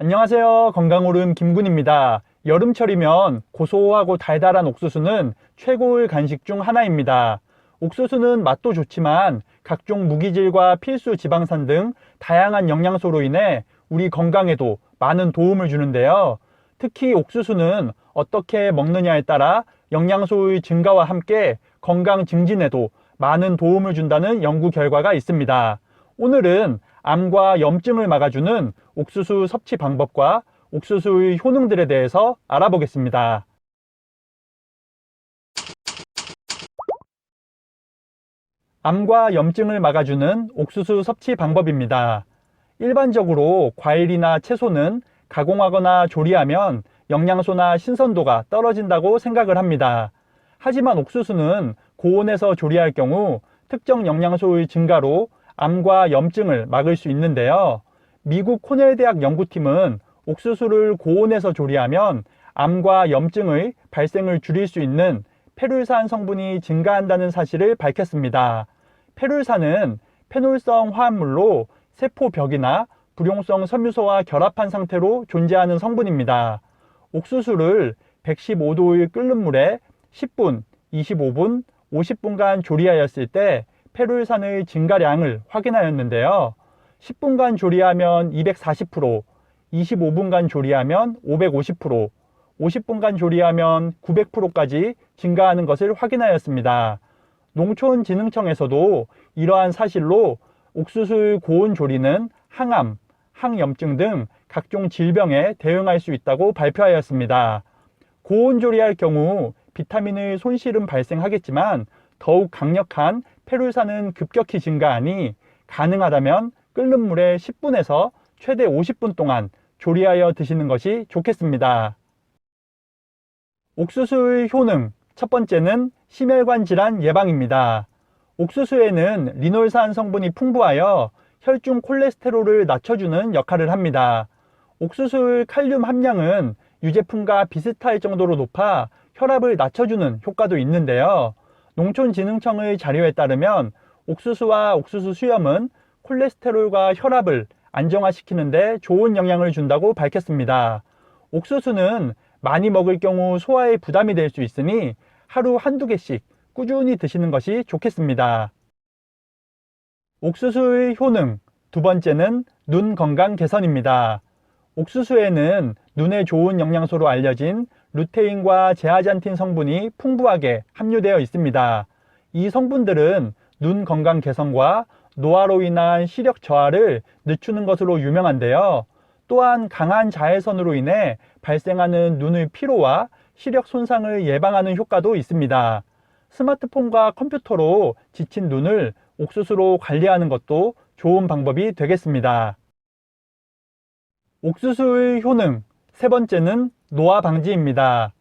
안녕하세요. 건강오름 김군입니다. 여름철이면 고소하고 달달한 옥수수는 최고의 간식 중 하나입니다. 옥수수는 맛도 좋지만 각종 무기질과 필수 지방산 등 다양한 영양소로 인해 우리 건강에도 많은 도움을 주는데요. 특히 옥수수는 어떻게 먹느냐에 따라 영양소의 증가와 함께 건강 증진에도 많은 도움을 준다는 연구 결과가 있습니다. 오늘은 암과 염증을 막아주는 옥수수 섭취 방법과 옥수수의 효능들에 대해서 알아보겠습니다. 암과 염증을 막아주는 옥수수 섭취 방법입니다. 일반적으로 과일이나 채소는 가공하거나 조리하면 영양소나 신선도가 떨어진다고 생각을 합니다. 하지만 옥수수는 고온에서 조리할 경우 특정 영양소의 증가로 암과 염증을 막을 수 있는데요. 미국 코넬 대학 연구팀은 옥수수를 고온에서 조리하면 암과 염증의 발생을 줄일 수 있는 페룰산 성분이 증가한다는 사실을 밝혔습니다. 페룰산은 페놀성 화합물로 세포 벽이나 불용성 섬유소와 결합한 상태로 존재하는 성분입니다. 옥수수를 115도의 끓는 물에 10분, 25분, 50분간 조리하였을 때 페룰산의 증가량을 확인하였는데요. 10분간 조리하면 240%, 25분간 조리하면 550%, 50분간 조리하면 900%까지 증가하는 것을 확인하였습니다. 농촌진흥청에서도 이러한 사실로 옥수수의 고온 조리는 항암, 항염증 등 각종 질병에 대응할 수 있다고 발표하였습니다. 고온 조리할 경우 비타민의 손실은 발생하겠지만 더욱 강력한 페룰산은 급격히 증가하니 가능하다면 끓는 물에 10분에서 최대 50분 동안 조리하여 드시는 것이 좋겠습니다. 옥수수의 효능 첫 번째는 심혈관 질환 예방입니다. 옥수수에는 리놀산 성분이 풍부하여 혈중 콜레스테롤을 낮춰주는 역할을 합니다. 옥수수의 칼륨 함량은 유제품과 비슷할 정도로 높아 혈압을 낮춰주는 효과도 있는데요. 농촌진흥청의 자료에 따르면 옥수수와 옥수수 수염은 콜레스테롤과 혈압을 안정화시키는데 좋은 영향을 준다고 밝혔습니다. 옥수수는 많이 먹을 경우 소화에 부담이 될 수 있으니 하루 한두 개씩 꾸준히 드시는 것이 좋겠습니다. 옥수수의 효능 두 번째는 눈 건강 개선입니다. 옥수수에는 눈에 좋은 영양소로 알려진 루테인과 제아잔틴 성분이 풍부하게 함유되어 있습니다. 이 성분들은 눈 건강 개선과 노화로 인한 시력 저하를 늦추는 것으로 유명한데요. 또한 강한 자외선으로 인해 발생하는 눈의 피로와 시력 손상을 예방하는 효과도 있습니다. 스마트폰과 컴퓨터로 지친 눈을 옥수수로 관리하는 것도 좋은 방법이 되겠습니다. 옥수수의 효능 세 번째는 노화 방지입니다.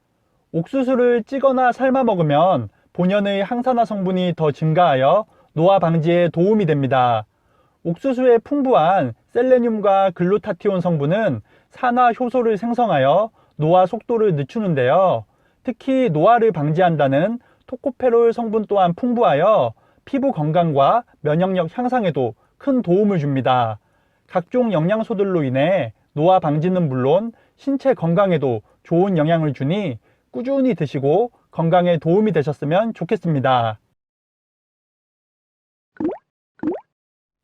옥수수를 찌거나 삶아 먹으면 본연의 항산화 성분이 더 증가하여 노화 방지에 도움이 됩니다. 옥수수의 풍부한 셀레늄과 글루타티온 성분은 산화 효소를 생성하여 노화 속도를 늦추는데요. 특히 노화를 방지한다는 토코페롤 성분 또한 풍부하여 피부 건강과 면역력 향상에도 큰 도움을 줍니다. 각종 영양소들로 인해 노화 방지는 물론 신체 건강에도 좋은 영향을 주니 꾸준히 드시고 건강에 도움이 되셨으면 좋겠습니다.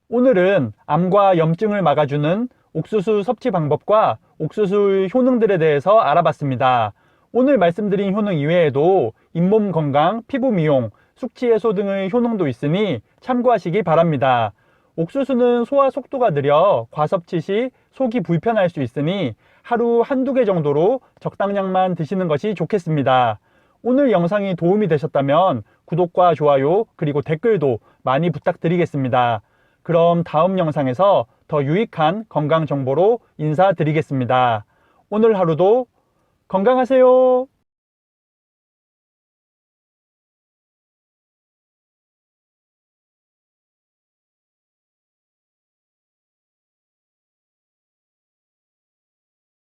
오늘은 암과 염증을 막아주는 옥수수 섭취 방법과 옥수수의 효능들에 대해서 알아봤습니다. 오늘 말씀드린 효능 이외에도 잇몸 건강, 피부 미용, 숙취 해소 등의 효능도 있으니 참고하시기 바랍니다. 옥수수는 소화 속도가 느려 과섭취 시 속이 불편할 수 있으니 하루 한두 개 정도로 적당량만 드시는 것이 좋겠습니다. 오늘 영상이 도움이 되셨다면 구독과 좋아요 그리고 댓글도 많이 부탁드리겠습니다. 그럼 다음 영상에서 더 유익한 건강 정보로 인사드리겠습니다. 오늘 하루도 건강하세요.